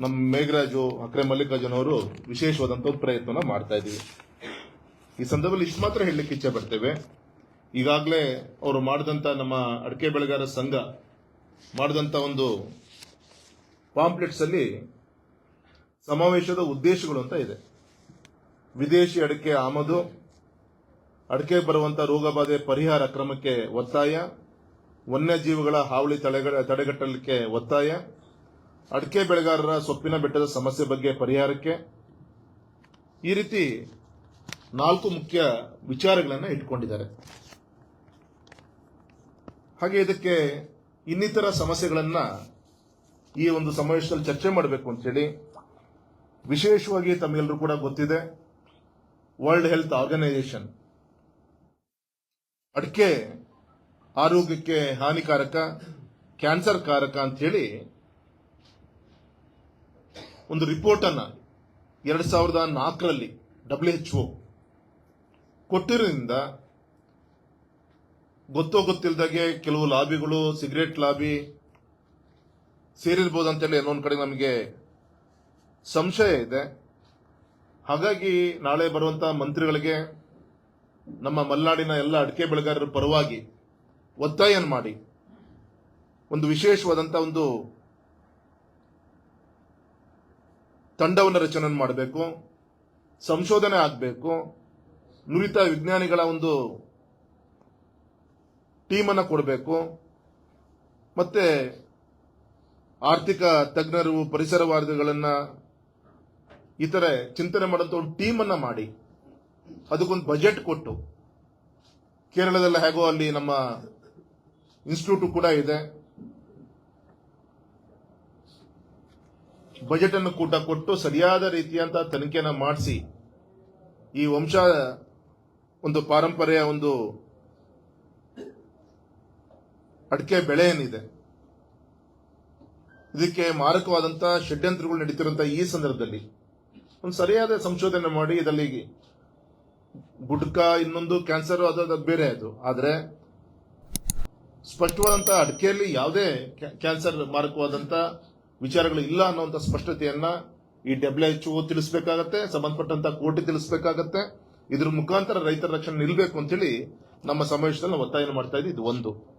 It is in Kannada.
ನಮ್ಮ ಮೇಘರಾಜು ಅಕ್ರೆ ಮಲ್ಲಿಕಾರ್ಜುನ್ ಅವರು ವಿಶೇಷವಾದಂತ ಒಂದು ಪ್ರಯತ್ನ ಮಾಡ್ತಾ ಇದ್ದೀವಿ. ಈ ಸಂದರ್ಭದಲ್ಲಿ ಇಷ್ಟು ಮಾತ್ರ ಹೇಳಲಿಕ್ಕೆ ಇಚ್ಛೆ ಪಡ್ತೇವೆ. ಈಗಾಗಲೇ ಅವರು ಮಾಡಿದಂತ ನಮ್ಮ ಅಡಿಕೆ ಬೆಳೆಗಾರ ಸಂಘ ಮಾಡಿದಂತ ಒಂದು ಪಾಂಪ್ಲೆಟ್ಸಲ್ಲಿ ಸಮಾವೇಶದ ಉದ್ದೇಶಗಳು ಅಂತ ಇದೆ. ವಿದೇಶಿ ಅಡಿಕೆ ಆಮದು, ಅಡಿಕೆ ಬರುವಂತ ರೋಗಬಾಧೆ ಪರಿಹಾರ ಕ್ರಮಕ್ಕೆ ಒತ್ತಾಯ, ವನ್ಯಜೀವಿಗಳ ಹಾವಳಿ ತಡೆಗಟ್ಟಲಿಕ್ಕೆ ಒತ್ತಾಯ ಅಡಿಕೆ ಬೆಳೆಗಾರರ ಸೊಪ್ಪಿನ ಬೆಟ್ಟದ ಸಮಸ್ಯೆ ಬಗ್ಗೆ ಪರಿಹಾರಕ್ಕೆ ಈ ರೀತಿ ನಾಲ್ಕು ಮುಖ್ಯ ವಿಚಾರಗಳನ್ನು ಇಟ್ಕೊಂಡಿದ್ದಾರೆ. ಹಾಗೆ ಇದಕ್ಕೆ ಇನ್ನಿತರ ಸಮಸ್ಯೆಗಳನ್ನ ಈ ಒಂದು ಸಮಾವೇಶದಲ್ಲಿ ಚರ್ಚೆ ಮಾಡಬೇಕು ಅಂತೇಳಿ ವಿಶೇಷವಾಗಿ ತಮಗೆಲ್ಲರೂ ಕೂಡ ಗೊತ್ತಿದೆ ವರ್ಲ್ಡ್ ಹೆಲ್ತ್ ಆರ್ಗನೈಸೇಷನ್ ಅಡಿಕೆ ಆರೋಗ್ಯಕ್ಕೆ ಹಾನಿಕಾರಕ ಕ್ಯಾನ್ಸರ್ ಕಾರಕ ಅಂತ ಹೇಳಿ ಒಂದು ರಿಪೋರ್ಟ್ ಅನ್ನ ಎರಡ್ ಸಾವಿರದ ನಾಲ್ಕರಲ್ಲಿ ಡಬ್ಲ್ಯೂ ಎಚ್ ಒ ಕೊಟ್ಟಿರೋದ್ರಿಂದ ಗೊತ್ತೋ ಗೊತ್ತಿಲ್ಲದಾಗೆ ಕೆಲವು ಲಾಬಿಗಳು, ಸಿಗರೇಟ್ ಲಾಬಿ ಸೇರಿರ್ಬೋದು ಅಂತೇಳಿ ಏನೋ ಒಂದು ಕಡೆ ನಮಗೆ ಸಂಶಯ ಇದೆ. ಹಾಗಾಗಿ ನಾಳೆ ಬರುವಂತಹ ಮಂತ್ರಿಗಳಿಗೆ ನಮ್ಮ ಮಲೆನಾಡಿನ ಎಲ್ಲ ಅಡಿಕೆ ಬೆಳೆಗಾರರ ಪರವಾಗಿ ಒತ್ತಾಯ ಮಾಡಿ. ಒಂದು ವಿಶೇಷವಾದಂಥ ಒಂದು ತಂಡವನ್ನು ರಚನೆ ಮಾಡಬೇಕು, ಸಂಶೋಧನೆ ಆಗಬೇಕು, ನುರಿತ ವಿಜ್ಞಾನಿಗಳ ಒಂದು ಟೀಮನ್ನು ಕೊಡಬೇಕು, ಮತ್ತೆ ಆರ್ಥಿಕ ತಜ್ಞರು ಪರಿಸರವಾದಿಗಳನ್ನ ಇತರೆ ಚಿಂತನೆ ಮಾಡುವಂಥ ಒಂದು ಟೀಮನ್ನು ಮಾಡಿ, ಅದಕ್ಕೊಂದು ಬಜೆಟ್ ಕೊಟ್ಟು, ಕೇರಳದಲ್ಲಿ ಹೇಗೋ ಅಲ್ಲಿ ನಮ್ಮ ಇನ್ಸ್ಟಿಟ್ಯೂಟ್ ಕೂಡ ಇದೆ. ಬಜೆಟ್ ಅನ್ನು ಕೂಡ ಕೊಟ್ಟು ಸರಿಯಾದ ರೀತಿಯಂತ ತನಿಖೆನ ಮಾಡಿಸಿ ಈ ವಂಶ ಒಂದು ಪಾರಂಪರೆಯ ಒಂದು ಅಡಿಕೆ ಬೆಳೆ ಏನಿದೆ ಇದಕ್ಕೆ ಮಾರಕವಾದಂತಹ ಷಡ್ಯಂತ್ರಗಳು ನಡೀತಿರುವಂತಹ ಈ ಸಂದರ್ಭದಲ್ಲಿ ಒಂದು ಸರಿಯಾದ ಸಂಶೋಧನೆ ಮಾಡಿ ಇದರಲ್ಲಿ ಗುಡ್ಕ, ಇನ್ನೊಂದು ಕ್ಯಾನ್ಸರ್, ಅದು ಬೇರೆ ಅದು. ಆದರೆ ಸ್ಪಷ್ಟವಾದಂತಹ ಅಡಿಕೆಯಲ್ಲಿ ಯಾವುದೇ ಕ್ಯಾನ್ಸರ್ ಮಾರಕವಾದಂತ ವಿಚಾರಗಳು ಇಲ್ಲ ಅನ್ನುವಂತ ಸ್ಪಷ್ಟತೆಯನ್ನ ಈ ಡಬ್ಲ್ಯೂ ಎಚ್ ಒ ತಿಳಿಸಬೇಕಾಗತ್ತೆ, ಸಂಬಂಧಪಟ್ಟಂತ ಕೋರ್ಟ್ ತಿಳಿಸಬೇಕಾಗತ್ತೆ. ಇದ್ರ ಮುಖಾಂತರ ರೈತರ ರಕ್ಷಣೆ ನಿಲ್ಬೇಕು ಅಂತೇಳಿ ನಮ್ಮ ಸಮಾವೇಶದಲ್ಲಿ ಒತ್ತಾಯ ಮಾಡ್ತಾ ಇದ್ದೀವಿ. ಇದು ಒಂದು.